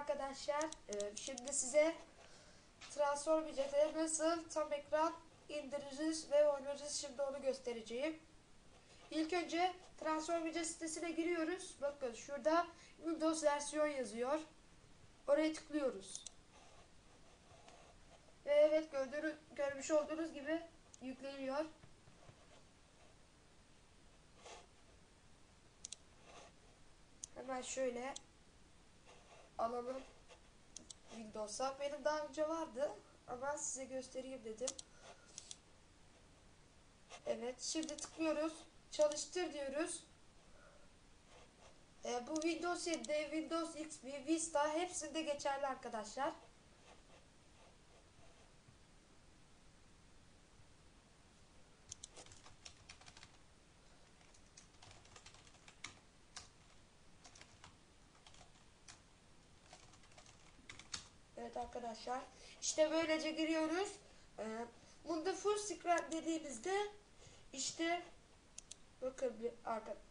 arkadaşlar. Ee, Şimdi size Transform Widget'e nasıl tam ekran indiririz ve oynarız şimdi onu göstereceğim. İlk önce Transform Widget sitesine giriyoruz. Bakın şurada Windows versiyon yazıyor. Oraya tıklıyoruz. Ve evet gördüğünüz, görmüş olduğunuz gibi yükleniyor. Hemen şöyle alalım Windows'a. Benim daha önce vardı ama size göstereyim dedim. Evet şimdi tıklıyoruz. Çalıştır diyoruz. Ee, bu Windows 7, Windows XP, Vista hepsinde geçerli arkadaşlar. Evet arkadaşlar. İşte böylece giriyoruz. Ee, bunda full screen dediğimizde işte bakın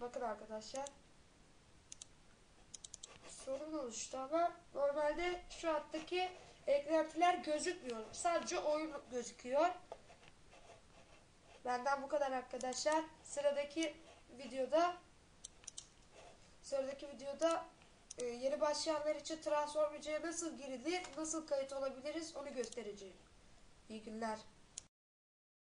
bakın arkadaşlar sorun oluştu ama normalde şu alttaki eklentiler gözükmüyor. Sadece oyun gözüküyor. Benden bu kadar arkadaşlar. Sıradaki videoda sıradaki videoda e, yeni başlayanlar için Transform Widget'e nasıl girilir, nasıl kayıt olabiliriz onu göstereceğim. İyi günler.